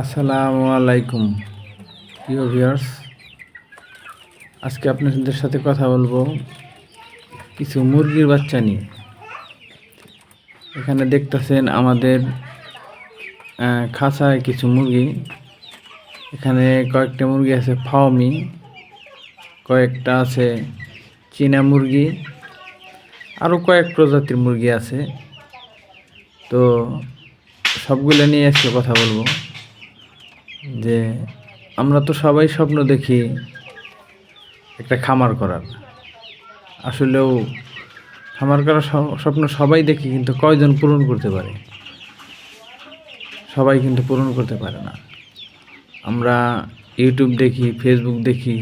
আসসালামু আলাইকুম। প্রিয় ভিউয়ার্স? আজকে আপনাদের সাথে কথা বলব কিছু মুরগির বাচ্চা নিয়ে। এখানে দেখতেছেন আমাদের খাঁচায় কিছু মুরগি। এখানে কয়েকটা মুরগি আছে ফাওমি, কয়েকটা আছে চীনা মুরগি আরও কয়েক প্রজাতির মুরগি আছে। তো সবগুলো নিয়ে আজকে কথা বলব। যে আমরা তো সবাই স্বপ্ন দেখি একটা খামার করার। আসলেও খামার করার স্বপ্ন সবাই দেখি কিন্তু কয়জন পূরণ করতে পারে? সবাই কিন্তু পূরণ করতে পারে না। আমরা ইউটিউব দেখি ফেসবুক দেখি,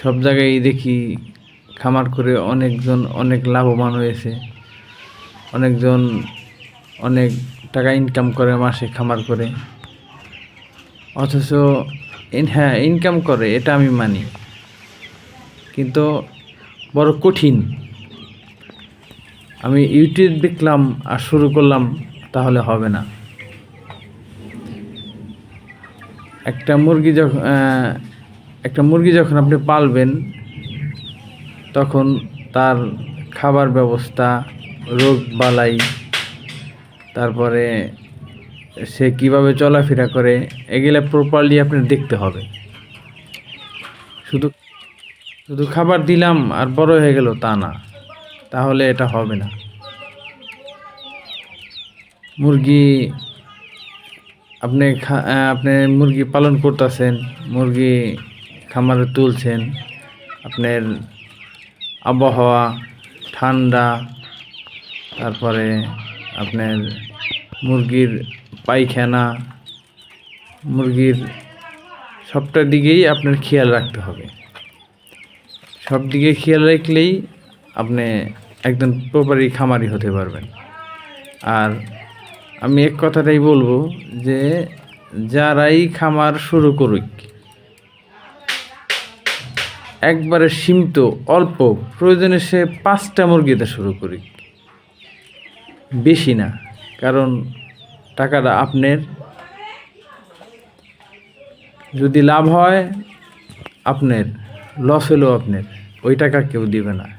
সব জায়গায় দেখি খামার করে অনেকজন অনেক লাভবান হয়েছে। অনেকজন অনেক টাকা ইনকাম করে মাসে খামার করে। অথচ হ্যাঁ ইনকাম করে, এটা আমি মানি। কিন্তু বড় কঠিন। আমি ইউটিউব দেখলাম আর শুরু করলাম, তাহলে হবে না। একটা মুরগি যখন একটা মুরগি যখন আপনি পালবেন, তখন তার খাবার ব্যবস্থা, রোগ বালাই, তারপরে সে কীভাবে চলাফেরা করে, এগুলা প্রপারলি আপনার দেখতে হবে। শুধু শুধু খাবার দিলাম আর বড় হয়ে গেল তা না, তাহলে এটা হবে না। মুরগি, আপনি আপনি মুরগি পালন করতেছেন, মুরগি খামারে তুলছেন, আপনার আবহাওয়া ঠান্ডা, তারপরে আপনার মুরগির পায়খানা, মুরগির সবটা দিকেই আপনার খেয়াল রাখতে হবে। সব দিকে খেয়াল রাখলেই আপনি একজন প্রপারি খামারি হতে পারবেন। আর আমি এক কথাটাই বলব যে, যারাই খামার শুরু করুক, একবারে সীমিত, অল্প, প্রয়োজনে সে পাঁচটা মুরগিতে শুরু করুক বেশি না। কারণ টাকাটা আপনার। যদি লাভ হয়, আপনার লস হলেও আপনার, ওই টাকা কেউ দিবে না।